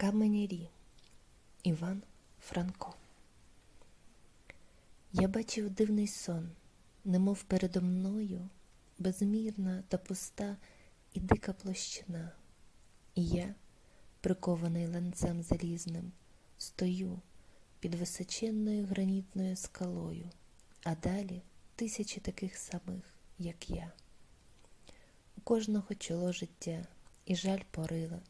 Каменярі Іван Франко. Я бачив дивний сон, немов передо мною безмірна та пуста і дика площина. І я, прикований ланцем залізним, стою під височенною гранітною скалою, а далі тисячі таких самих, як я. У кожного чоло життя і жаль порила,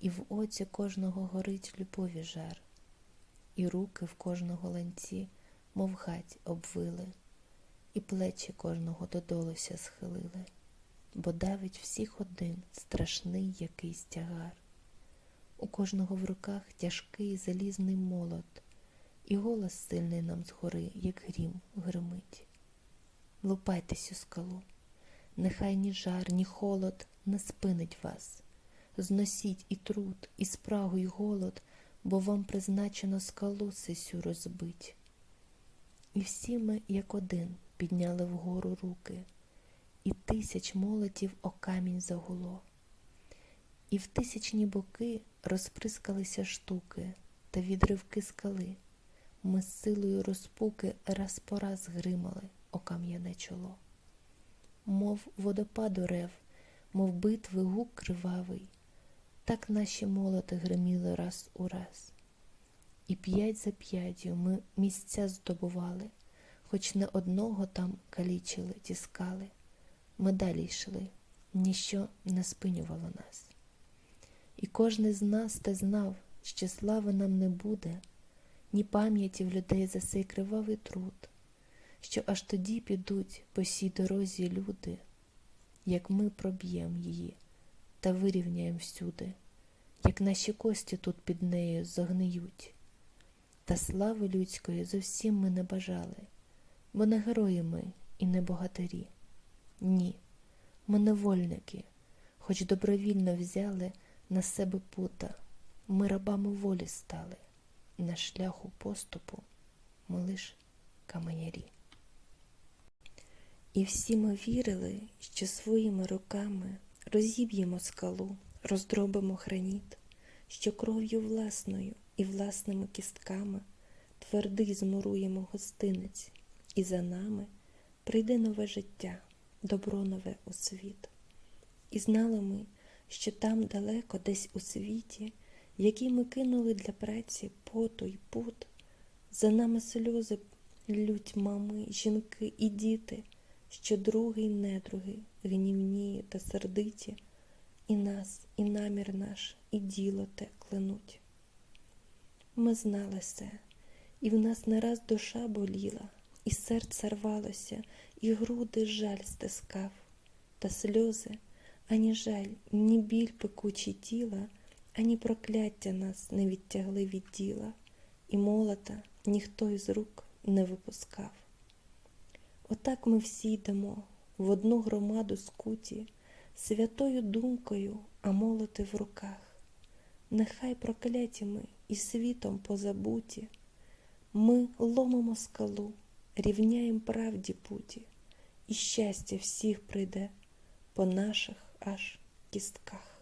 і в оці кожного горить любові жар, і руки в кожного ланці, мов гать обвили, і плечі кожного додолуся схилили, бо давить всіх один страшний якийсь тягар. У кожного в руках тяжкий залізний молот, і голос сильний нам згори, як грім, гримить. Лупайтесь у скалу, нехай ні жар, ні холод не спинить вас. Зносіть і труд, і спрагу, і голод, бо вам призначено скалу сисю розбить. І всі ми, як один, підняли вгору руки, і тисяч молотів о камінь загуло. І в тисячні боки розприскалися штуки та відривки скали. Ми з силою розпуки раз по раз гримали о кам'яне чоло. Мов водопаду рев, мов битви гук кривавий, так наші молоти гриміли раз у раз. І п'ять за п'ятью ми місця здобували, хоч не одного там калічили, тіскали. Ми далі йшли, ніщо не спинювало нас. І кожний з нас те знав, що слави нам не буде, ні пам'яті в людей за цей кривавий труд, що аж тоді підуть по сій дорозі люди, як ми проб'єм її та вирівняєм всюди, як наші кості тут під нею загниють. Та слави людської зовсім ми не бажали, бо не герої ми і не богатирі. Ні, ми невольники, хоч добровільно взяли на себе пута, ми рабами волі стали, на шляху поступу ми лиш каменярі. І всі ми вірили, що своїми руками розіб'ємо скалу, роздробимо граніт, що кров'ю власною і власними кістками твердий змуруємо гостинець, і за нами прийде нове життя, добро нове у світ. І знали ми, що там далеко, десь у світі, який ми кинули для праці поту й пут, за нами сльози лють мами, жінки і діти, що други й недруги, гнівні та сердиті, і нас, і намір наш, і діло те клянуть. Ми знали все, і в нас не раз душа боліла, і серце рвалося, і груди жаль стискав, та сльози, ані жаль, ні біль пекучі тіла, ані прокляття нас не відтягли від діла, і молота ніхто із рук не випускав. Отак ми всі йдемо в одну громаду скуті, святою думкою, а молоти в руках. Нехай прокляті ми і світом позабуті, ми ломимо скалу, рівняєм правді путі, і щастя всіх прийде по наших аж кістках.